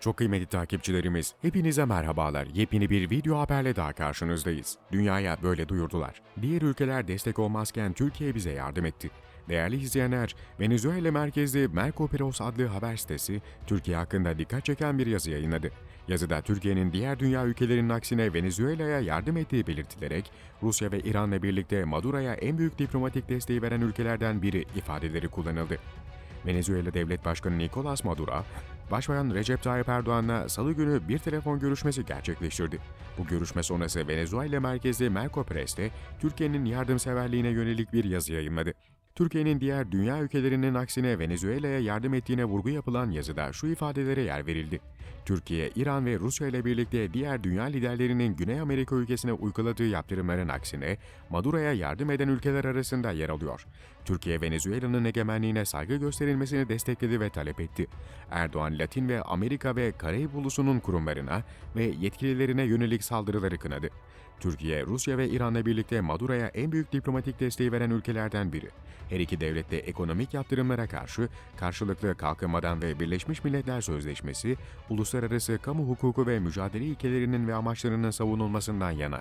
Çok kıymetli takipçilerimiz, hepinize merhabalar. Yepyeni bir video haberle daha karşınızdayız. Dünyaya böyle duyurdular. Diğer ülkeler destek olmazken Türkiye bize yardım etti. Değerli izleyenler, Venezuela merkezli Mercoperos adlı haber sitesi, Türkiye hakkında dikkat çeken bir yazı yayınladı. Yazıda Türkiye'nin diğer dünya ülkelerinin aksine Venezuela'ya yardım ettiği belirtilerek, Rusya ve İran'la birlikte Maduro'ya en büyük diplomatik desteği veren ülkelerden biri ifadeleri kullanıldı. Venezuela Devlet Başkanı Nicolas Maduro, Başbakan Recep Tayyip Erdoğan'la salı günü bir telefon görüşmesi gerçekleştirdi. Bu görüşme sonrası Venezuela merkezli Mercopres'te Türkiye'nin yardımseverliğine yönelik bir yazı yayınladı. Türkiye'nin diğer dünya ülkelerinin aksine Venezuela'ya yardım ettiğine vurgu yapılan yazıda şu ifadelere yer verildi. Türkiye, İran ve Rusya ile birlikte diğer dünya liderlerinin Güney Amerika ülkesine uyguladığı yaptırımların aksine Maduro'ya yardım eden ülkeler arasında yer alıyor. Türkiye, Venezuela'nın egemenliğine saygı gösterilmesini destekledi ve talep etti. Erdoğan, Latin ve Amerika ve Karayip Ulusu'nun kurumlarına ve yetkililerine yönelik saldırıları kınadı. Türkiye, Rusya ve İran'la birlikte Maduro'ya en büyük diplomatik desteği veren ülkelerden biri. Her iki devlet de ekonomik yaptırımlara karşı karşılıklı kalkınmadan ve Birleşmiş Milletler Sözleşmesi, uluslararası kamu hukuku ve mücadele ilkelerinin ve amaçlarının savunulmasından yana.